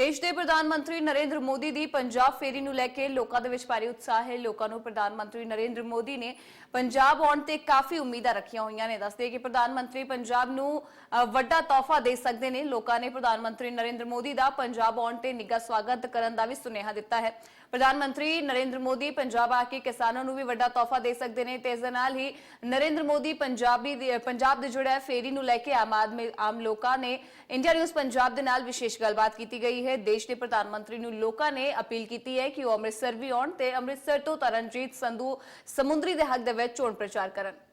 ਦੇਸ਼ ਦੇ ਪ੍ਰਧਾਨ ਮੰਤਰੀ ਨਰਿੰਦਰ ਮੋਦੀ ਦੀ ਪੰਜਾਬ ਫੇਰੀ ਨੂੰ ਲੈ ਕੇ ਲੋਕਾਂ ਦੇ ਵਿੱਚ ਭਾਰੀ ਉਤਸ਼ਾਹ ਹੈ। ਲੋਕਾਂ ਨੂੰ ਪ੍ਰਧਾਨ ਮੰਤਰੀ ਨਰਿੰਦਰ ਮੋਦੀ ਨੇ ਪੰਜਾਬ ਆਉਣ ਤੇ ਕਾਫੀ ਉਮੀਦਾਂ ਰੱਖੀਆਂ ਹੋਈਆਂ ਨੇ। ਦੱਸਦੇ ਕਿ ਪ੍ਰਧਾਨ ਮੰਤਰੀ ਪੰਜਾਬ ਨੂੰ ਵੱਡਾ ਤੋਹਫਾ ਦੇ ਸਕਦੇ ਨੇ। ਲੋਕਾਂ ਨੇ ਪ੍ਰਧਾਨ ਮੰਤਰੀ ਨਰਿੰਦਰ ਮੋਦੀ ਦਾ ਪੰਜਾਬ ਆਉਣ ਤੇ ਨਿੱਘਾ ਸਵਾਗਤ ਕਰਨ ਦਾ ਵੀ ਸੁਨੇਹਾ ਦਿੱਤਾ ਹੈ। ਪ੍ਰਧਾਨ ਮੰਤਰੀ ਨਰਿੰਦਰ ਮੋਦੀ ਪੰਜਾਬ ਆ ਕੇ ਕਿਸਾਨਾਂ ਨੂੰ ਵੀ ਵੱਡਾ ਤੋਹਫਾ ਦੇ ਸਕਦੇ ਨੇ ਤੇ ਇਸ ਦੇ ਨਾਲ ਹੀ ਨਰਿੰਦਰ ਮੋਦੀ ਪੰਜਾਬੀ ਪੰਜਾਬ ਦੇ ਜੁੜਿਆ ਫੇਰੀ ਨੂੰ ਲੈ ਕੇ ਆਮ ਆਦਮੀ, ਆਮ ਲੋਕਾਂ ਨੇ ਇੰਡੀਆ ਨਿਊਜ਼ ਪੰਜਾਬ ਦੇ ਨਾਲ ਵਿਸ਼ੇਸ਼ ਗੱਲਬਾਤ ਕੀਤੀ ਗਈ ਹੈ। ਦੇਸ਼ ਦੇ ਪ੍ਰਧਾਨ ਮੰਤਰੀ ਨੂੰ ਲੋਕਾਂ ਨੇ ਅਪੀਲ ਕੀਤੀ ਹੈ ਕਿ ਉਹ ਅੰਮ੍ਰਿਤਸਰ ਵੀ ਆਉਣ ਤੇ ਅੰਮ੍ਰਿਤਸਰ ਤੋਂ ਤਰਨਜੀਤ ਸੰਧੂ ਸਮੁੰਦਰੀ ਦੇ ਹੱਕ ਦੇ ਵਿੱਚ ਚੋਣ ਪ੍ਰਚਾਰ ਕਰਨ।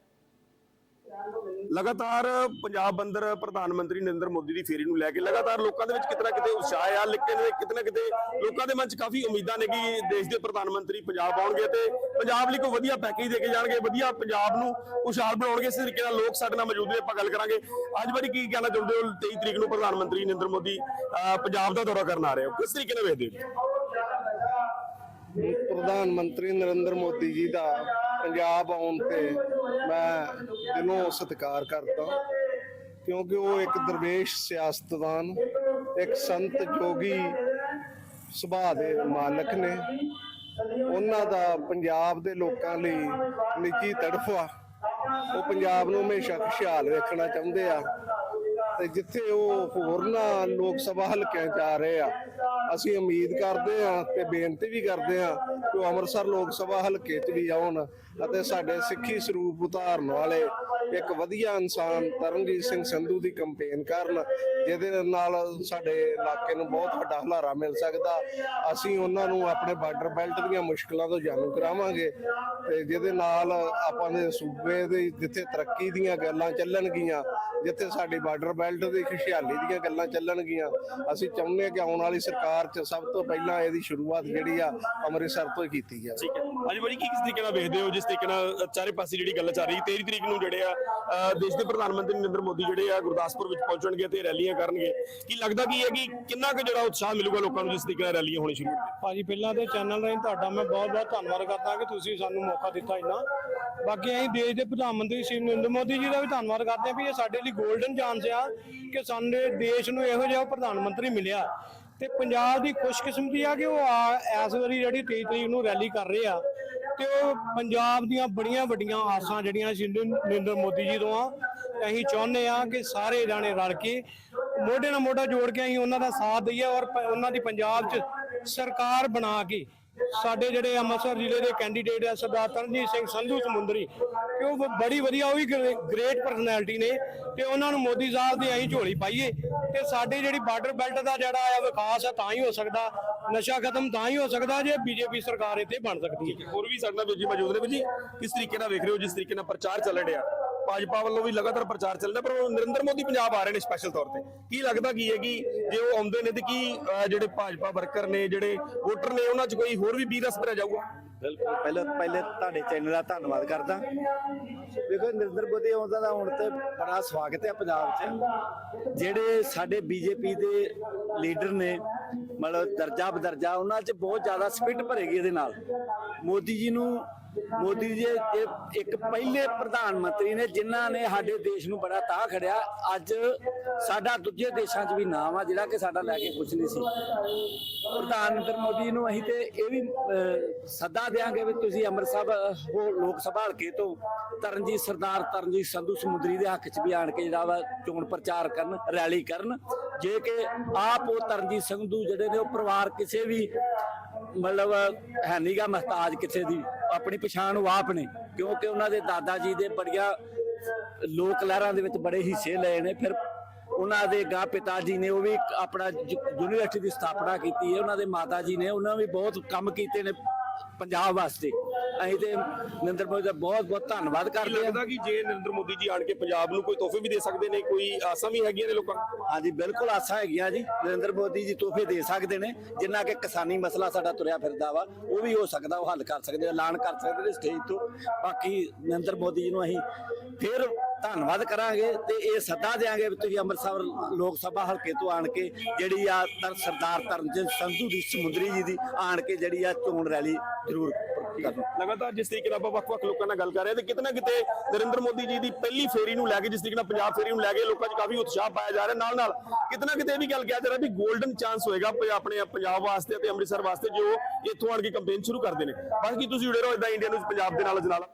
ਲਗਾਤਾਰ ਪੰਜਾਬ ਅੰਦਰ ਪ੍ਰਧਾਨ ਮੰਤਰੀ ਨਰਿੰਦਰ ਮੋਦੀ ਦੀ ਫੇਰੀ ਨੂੰ ਲੈ ਕੇ ਲਗਾਤਾਰ ਲੋਕਾਂ ਦੇ ਵਿੱਚ ਕਿਤਨਾ ਕਿਤੇ ਉਤਸ਼ਾਹ ਆ ਲੇਕਿਨ ਕਿਤਨਾ ਕਿਤੇ ਲੋਕਾਂ ਦੇ ਮਨ 'ਚ ਕਾਫੀ ਉਮੀਦਾਂ ਨੇ ਕਿ ਦੇਸ਼ ਦੇ ਪ੍ਰਧਾਨ ਮੰਤਰੀ ਪੰਜਾਬ ਆਉਣਗੇ ਤੇ ਪੰਜਾਬ ਲਈ ਕੋਈ ਵਧੀਆ ਪੈਕੇਜ ਦੇ ਕੇ ਜਾਣਗੇ, ਵਧੀਆ ਪੰਜਾਬ ਨੂੰ ਖੁਸ਼ਹਾਲ ਬਣਾਉਣਗੇ, ਇਸ ਤਰੀਕੇ ਨਾਲ ਲੋਕ ਸਾਡੇ ਨਾਲ ਮੌਜੂਦ ਨੇ, ਆਪਾਂ ਗੱਲ ਕਰਾਂਗੇ। ਅੱਜ ਵਾਰੀ ਕੀ ਕਹਿਣਾ ਚਾਹੁੰਦੇ ਹੋ 23 ਤਰੀਕ ਨੂੰ ਪ੍ਰਧਾਨ ਮੰਤਰੀ ਨਰਿੰਦਰ ਮੋਦੀ ਪੰਜਾਬ ਦਾ ਦੌਰਾ ਕਰਨ ਆ ਰਹੇ ਹੋ? ਕਿਸ ਤਰੀਕੇ ਨਾਲ ਵੇਖਦੇ ਹੋ? ਪ੍ਰਧਾਨ ਮੰਤਰੀ ਨਰਿੰਦਰ ਮੋਦੀ ਜੀ ਦਾ ਪੰਜਾਬ ਆਉਣ ਤੇ ਮੈਂ ਦਿਲੋਂ ਸਤਿਕਾਰ ਕਰਦਾ ਕਿਉਂਕਿ ਉਹ ਇੱਕ ਦਰਵੇਸ਼ ਸਿਆਸਤਦਾਨ, ਇੱਕ ਸੰਤ ਜੋਗੀ ਸੁਭਾਅ ਦੇ ਮਾਲਕ ਨੇ। ਉਹਨਾਂ ਦਾ ਪੰਜਾਬ ਦੇ ਲੋਕਾਂ ਲਈ ਨਿੱਜੀ ਤੜਫਾ ਉਹ ਪੰਜਾਬ ਨੂੰ ਹਮੇਸ਼ਾ ਖੁਸ਼ਹਾਲ ਵੇਖਣਾ ਚਾਹੁੰਦੇ ਆ ਤੇ ਜਿੱਥੇ ਉਹ ਹੋਰਨਾਂ ਲੋਕ ਸਭਾ ਹਲਕਿਆਂ 'ਚ ਆ ਰਹੇ ਆ, ਅਸੀਂ ਉਮੀਦ ਕਰਦੇ ਆ ਤੇ ਬੇਨਤੀ ਵੀ ਕਰਦੇ ਆ ਕਿ ਉਹ ਅੰਮ੍ਰਿਤਸਰ ਲੋਕ ਸਭਾ ਹਲਕੇ 'ਚ ਵੀ ਆਉਣ। ਅਤੇ ਸਾਡੇ ਸਿੱਖੀ ਸਰੂਪ ਉਤਾਰਨ ਵਾਲੇ ਇੱਕ ਵਧੀਆ ਇਨਸਾਨ ਤਰਨਜੀਤ ਸਿੰਘ ਸੰਧੂ ਦੀ ਕੰਪੇਨ ਕਰਨ, ਜਿਹਦੇ ਨਾਲ ਸਾਡੇ ਇਲਾਕੇ ਨੂੰ ਬਹੁਤ ਵੱਡਾ ਹੁਲਾਰਾ ਮਿਲ ਸਕਦਾ। ਅਸੀਂ ਉਹਨਾਂ ਨੂੰ ਆਪਣੇ ਬਾਰਡਰ ਬੈਲਟ ਦੀਆਂ ਮੁਸ਼ਕਲਾਂ ਤੋਂ ਜਾਣੂ ਕਰਾਵਾਂਗੇ ਤੇ ਜਿਹਦੇ ਨਾਲ ਆਪਾਂ ਦੇ ਸੂਬੇ ਦੇ ਜਿੱਥੇ ਤਰੱਕੀ ਦੀਆਂ ਗੱਲਾਂ ਚੱਲਣਗੀਆਂ, ਜਿੱਥੇ ਸਾਡੀ ਬਾਰਡਰ ਬੈਲਟ ਦੀ ਖੁਸ਼ਹਾਲੀ ਦੀਆਂ ਗੱਲਾਂ ਚੱਲਣਗੀਆਂ, ਅਸੀਂ ਚਾਹੁੰਦੇ ਹਾਂ ਕਿ ਆਉਣ ਵਾਲੀ ਸਰਕਾਰ 'ਚ ਸਭ ਤੋਂ ਪਹਿਲਾਂ ਇਹਦੀ ਸ਼ੁਰੂਆਤ ਜਿਹੜੀ ਆ ਅੰਮ੍ਰਿਤਸਰ ਤੋਂ ਹੀ ਕੀਤੀ ਜਾਵੇ। ਠੀਕ ਹੈ। ਅੱਜ ਬੜੀ ਕੀ ਕਿਸ ਤਰੀਕੇ ਨਾਲ ਵੇਖਦੇ ਹੋ ਜਿਸ ਤਰੀਕੇ ਨਾਲ ਚਾਰੇ ਪਾਸੇ ਜਿਹੜੀ ਗੱਲ ਚੱਲ ਰਹੀ 23 ਤਰੀਕ ਨੂੰ ਜਿਹੜੇ ਆ ਦੇਸ਼ ਦੇ ਪ੍ਰਧਾਨ ਮੰਤਰੀ ਨਰਿੰਦਰ ਮੋਦੀ ਜਿਹੜੇ ਆ ਗੁਰਦਾਸਪੁਰ ਵਿੱਚ ਪਹੁੰਚਣਗੇ ਤੇ ਰੈਲੀਆਂ ਕਰਨਗੇ। ਕੀ ਲੱਗਦਾ ਕੀ ਹੈ ਕਿ ਕਿੰਨਾ ਕੁ ਜਿਹੜਾ ਉਤਸ਼ਾਹ ਮਿਲੂਗਾ ਲੋਕਾਂ ਨੂੰ ਜਿਸ ਤਰੀਕੇ ਨਾਲ ਰੈਲੀਆਂ ਹੋਣੀ ਸ਼ੁਰੂ ਹੋਣਗੀਆਂ? ਭਾਜੀ, ਪਹਿਲਾਂ ਤੇ ਚੈਨਲ ਰਾਹੀਂ ਤੁਹਾਡਾ ਮੈਂ ਬਹੁਤ ਬਹੁਤ ਧੰਨਵਾਦ ਕਰਦਾ ਕਿ ਤੁਸੀਂ ਸਾਨੂੰ ਮੌਕਾ ਦਿੱਤਾ ਇੰਨਾ। ਬਾਕੀ ਅਸੀਂ ਦੇਸ਼ ਦੇ ਪ੍ਰਧਾਨ ਮੰਤਰੀ ਸ਼੍ਰੀ ਨਰਿੰਦਰ ਮੋਦੀ ਜੀ ਦਾ ਵੀ ਧੰਨਵਾਦ ਕਰਦੇ ਹਾਂ ਵੀ ਇਹ ਸਾਡੇ ਲਈ 골ਡਨ ਚਾਂਸ ਆ ਕਿ ਸਾਡੇ ਦੇਸ਼ ਨੂੰ ਇਹੋ ਜਿਹਾ ਪ੍ਰਧਾਨ ਮੰਤਰੀ ਮਿਲਿਆ। ਤੇ ਪੰਜਾਬ ਦੀ ਖੁਸ਼ਕਿਸਮਤੀ ਆ ਕਿ ਉਹ ਇਸ ਵਾਰੀ ਜਿਹੜੀ 23 ਤਰੀਕ ਨੂੰ ਰੈਲੀ ਕਰ ਰਹੇ ਆ। ਤੇ ਉਹ ਪੰਜਾਬ ਦੀਆਂ ਬੜੀਆਂ ਵੱਡੀਆਂ ਆਸਾਂ ਜਿਹੜੀਆਂ ਅਸੀਂ ਨਰਿੰਦਰ ਮੋਦੀ ਜੀ ਤੋਂ ਆ, ਅਸੀਂ ਚਾਹੁੰਦੇ ਆ ਕਿ ਸਾਰੇ ਜਾਣੇ ਰਲ ਕੇ ਮੋਢੇ ਨਾਲ ਮੋਢਾ ਜੋੜ ਕੇ ਅਸੀਂ ਉਹਨਾਂ ਦਾ ਸਾਥ ਦਈਏ ਔਰ ਉਹਨਾਂ ਦੀ ਪੰਜਾਬ 'ਚ ਸਰਕਾਰ ਬਣਾ ਕੇ ਸਾਡੇ ਜਿਹੜੇ ਅੰਮ੍ਰਿਤਸਰ ਜ਼ਿਲ੍ਹੇ ਦੇ ਕੈਂਡੀਡੇਟ ਆ ਸਰਦਾਰ ਤਰਨਜੀਤ ਸਿੰਘ ਸੰਧੂ ਸਮੁੰਦਰੀ, ਕਿ ਉਹ ਬੜੀ ਵਧੀਆ, ਉਹ ਵੀ ਗ੍ਰੇਟ ਪਰਸਨੈਲਿਟੀ ਨੇ ਤੇ ਉਹਨਾਂ ਨੂੰ ਮੋਦੀ ਸਾਹਿਬ ਦੀ ਅਸੀਂ ਝੋਲੀ ਪਾਈਏ ਤੇ ਸਾਡੇ ਜਿਹੜੀ ਬਾਰਡਰ ਬੈਲਟ ਦਾ ਜਿਹੜਾ ਆ ਵਿਕਾਸ ਆ ਤਾਂ ਹੀ ਹੋ ਸਕਦਾ ਨਸ਼ਾ ਖਤਮ ਤਾਂ ਹੀ ਹੋ ਸਕਦਾ ਜੇ ਬੀਜੇਪੀ ਸਰਕਾਰ ਇੱਥੇ ਬਣ ਸਕਦੀ ਹੈ। ਹੋਰ ਵੀ ਸਾਡੇ ਨਾਲ ਵੀਰ ਜੀ ਮੌਜੂਦ ਨੇ ਵੀਰ ਜੀ। ਕਿਸ ਤਰੀਕੇ ਨਾਲ ਵੇਖ ਰਹੇ ਹੋ ਜਿਸ ਤਰੀਕੇ ਨਾਲ ਪ੍ਰਚਾਰ ਚੱਲ ਰਿਹਾ? ਭਾਜਪਾ ਵੱਲੋਂ ਵੀ ਲਗਾਤਾਰ ਪ੍ਰਚਾਰ ਚੱਲ ਰਿਹਾ ਪਰ ਉਹ ਨਰਿੰਦਰ ਮੋਦੀ ਪੰਜਾਬ ਆ ਰਹੇ ਨੇ ਸਪੈਸ਼ਲ ਤੌਰ ਤੇ। ਕੀ ਲੱਗਦਾ ਕੀ ਹੈ ਕਿ ਜੇ ਉਹ ਆਉਂਦੇ ਨੇ ਤੇ ਕੀ ਜਿਹੜੇ ਭਾਜਪਾ ਵਰਕਰ ਨੇ ਜਿਹੜੇ ਵੋਟਰ ਨੇ ਉਹਨਾਂ 'ਚ ਕੋਈ ਹੋਰ ਵੀ ਵੀਰਸ ਭਰਿਆ ਜਾਊਗਾ? ਬਿਲਕੁਲ ਪਹਿਲਾਂ ਪਹਿਲੇ ਤੁਹਾਡੇ ਚੈਨਲ ਦਾ ਧੰਨਵਾਦ ਕਰਦਾ। ਵੇਖੋ ਨਰਿੰਦਰ ਮੋਦੀ ਆਉਂਦਾ ਦਾ ਹੁਣ ਤੇ ਬੜਾ ਸਵਾਗਤ ਹੈ ਪੰਜਾਬ 'ਚ। ਜਿਹੜੇ ਸਾਡੇ ਬੀਜੇਪੀ ਦੇ ਲੀਡਰ ਨੇ ਮਤਲਬ ਦਰਜਾ ਬਦਰਜਾ, ਉਹਨਾਂ 'ਚ ਬਹੁਤ ਜ਼ਿਆਦਾ ਸਪਿਟ ਭਰੇਗੀ ਇਹਦੇ ਨਾਲ। ਮੋਦੀ ਜੀ ਨੂੰ, ਮੋਦੀ ਜੀ ਇੱਕ ਪਹਿਲੇ ਪ੍ਰਧਾਨ ਮੰਤਰੀ ਨੇ, ਜਿਨ੍ਹਾਂ ਨੇ ਸਾਡੇ ਦੇਸ਼ ਨੂੰ ਬੜਾ ਤਾਹ ਖੜਿਆ, ਅੱਜ ਸਾਡਾ ਦੂਜੇ ਦੇਸ਼ਾਂ 'ਚ ਵੀ ਨਾਮ ਆ, ਜਿਹੜਾ ਕਿ ਸਾਡਾ ਲੈ ਕੇ ਕੁਝ ਨਹੀਂ ਸੀ। ਪ੍ਰਧਾਨ ਨਰਿੰਦਰ ਮੋਦੀ ਨੂੰ ਅਸੀਂ ਤੇ ਇਹ ਵੀ ਸੱਦਾ ਦੇਾਂਗੇ ਵੀ ਤੁਸੀਂ ਅੰਮ੍ਰਿਤਸਰ ਉਹ ਲੋਕ ਸਭਾ ਹਲਕੇ ਤੋਂ ਤਰਨਜੀਤ ਸਰਦਾਰ, ਤਰਨਜੀਤ ਸੰਧੂ ਸਮੁੰਦਰੀ ਦੇ ਹੱਕ 'ਚ ਵੀ ਆਣ ਕੇ ਜਿਹੜਾ ਵਾ ਚੋਣ ਪ੍ਰਚਾਰ ਕਰਨ, ਰੈਲੀ ਕਰਨ। ਜੇ ਕਿ ਆਪ ਉਹ ਤਰਨਜੀਤ ਸੰਧੂ ਜਿਹੜੇ ਨੇ ਉਹ ਪਰਿਵਾਰ ਕਿਸੇ ਵੀ ਮਤਲਬ ਹੈ ਨੀਗਾ ਮਹਤਾਜ ਕਿਸੇ ਦੀ, ਆਪਣੀ ਪਛਾਣ ਉਹ ਆਪ ਨੇ, ਕਿਉਂਕਿ ਉਹਨਾਂ ਦੇ ਦਾਦਾ ਜੀ ਦੇ ਬੜੀਆਂ ਲੋਕ ਲਹਿਰਾਂ ਦੇ ਵਿੱਚ ਬੜੇ ਹਿੱਸੇ ਲਏ ਨੇ, ਫਿਰ ਉਹਨਾਂ ਦੇ ਗਾ ਪਿਤਾ ਜੀ ਨੇ ਉਹ ਵੀ ਆਪਣਾ ਯੂਨੀਵਰਸਿਟੀ ਦੀ ਸਥਾਪਨਾ ਕੀਤੀ ਹੈ, ਉਹਨਾਂ ਦੇ ਮਾਤਾ ਜੀ ਨੇ ਉਹਨਾਂ ਵੀ ਬਹੁਤ ਕੰਮ ਕੀਤੇ ਨੇ ਪੰਜਾਬ ਵਾਸਤੇ। ਅਸੀਂ ਤੇ ਨਰਿੰਦਰ ਮੋਦੀ ਦਾ ਬਹੁਤ ਬਹੁਤ ਧੰਨਵਾਦ ਕਰਦੇ ਹਾਂ। ਲੱਗਦਾ ਕਿ ਜੇ ਨਰਿੰਦਰ ਮੋਦੀ ਜੀ ਆਣ ਕੇ ਪੰਜਾਬ ਨੂੰ ਕੋਈ ਤੋਹਫੇ ਵੀ ਦੇ ਸਕਦੇ ਨੇ ਕੋਈ ਆਸਾਂ ਵੀ ਹੈਗੀਆਂ ਨੇ ਲੋਕਾਂ ਨੂੰ? ਹਾਂਜੀ ਬਿਲਕੁਲ ਆਸਾਂ ਹੈਗੀਆਂ ਜੀ। ਨਰਿੰਦਰ ਮੋਦੀ ਜੀ ਤੋਹਫੇ ਦੇ ਸਕਦੇ ਨੇ। ਜਿੰਨਾ ਕਿ ਕਿਸਾਨੀ ਮਸਲਾ ਸਾਡਾ ਤੁਰਿਆ ਫਿਰਦਾ ਵਾ ਉਹ ਵੀ ਹੋ ਸਕਦਾ ਉਹ ਹੱਲ ਕਰ ਸਕਦੇ ਐਲਾਨ ਕਰ ਸਕਦੇ ਨੇ ਸਟੇਜ ਤੋਂ। ਬਾਕੀ ਨਰਿੰਦਰ ਮੋਦੀ ਜੀ ਨੂੰ ਅਸੀਂ ਫਿਰ ਧੰਨਵਾਦ ਕਰਾਂਗੇ ਤੇ ਇਹ ਸੱਦਾ ਦੇਾਂਗੇ ਵੀ ਤੁਸੀਂ ਅੰਮ੍ਰਿਤਸਰ ਲੋਕ ਸਭਾ ਹਲਕੇ ਤੋਂ ਆਣ ਕੇ ਜਿਹੜੀ ਆ ਤਰ ਸਰਦਾਰ ਤਰਨਜੀਤ ਸੰਧੂ ਦੀ, ਸਮੁੰਦਰੀ ਜੀ ਦੀ ਆਣ ਕੇ ਜਿਹੜੀ ਆ ਚੋਣ ਰੈਲੀ ਜ਼ਰੂਰ ਕਰਨ। ਲਗਾਤਾਰ ਜਿਸ ਤਰੀਕੇ ਨਾਲ ਆਪਾਂ ਵੱਖ-ਵੱਖ ਲੋਕਾਂ ਨਾਲ ਗੱਲ ਕਰ ਰਹੇ ਹਾਂ ਤੇ ਕਿਤੇ ਨਾ ਕਿਤੇ ਨਰਿੰਦਰ ਮੋਦੀ ਜੀ ਦੀ ਪਹਿਲੀ ਫੇਰੀ ਨੂੰ ਲੈ ਕੇ, ਜਿਸ ਤਰੀਕੇ ਨਾਲ ਪੰਜਾਬ ਫੇਰੀ ਨੂੰ ਲੈ ਕੇ ਲੋਕਾਂ 'ਚ ਕਾਫੀ ਉਤਸ਼ਾਹ ਪਾਇਆ ਜਾ ਰਿਹਾ। ਨਾਲ ਨਾਲ ਕਿਤੇ ਨਾ ਕਿਤੇ ਇਹ ਵੀ ਗੱਲ ਕਿਹਾ ਜਾ ਰਿਹਾ ਵੀ 골ਡਨ ਚਾਂਸ ਹੋਏਗਾ ਆਪਣੇ ਪੰਜਾਬ ਵਾਸਤੇ ਅਤੇ ਅੰਮ੍ਰਿਤਸਰ ਵਾਸਤੇ ਜੋ ਇੱਥੋਂ ਆਣ ਕੇ ਕੰਪੇਨ ਸ਼ੁਰੂ ਕਰਦੇ ਨੇ। ਬਾਕੀ ਤੁਸੀਂ ਜੁੜੇ ਰਹੋ ਇਦਾਂ ਇੰਡੀਆ ਨਿਊਜ਼ ਪੰਜਾਬ ਦੇ ਨਾਲ ਜਨਾਲਾ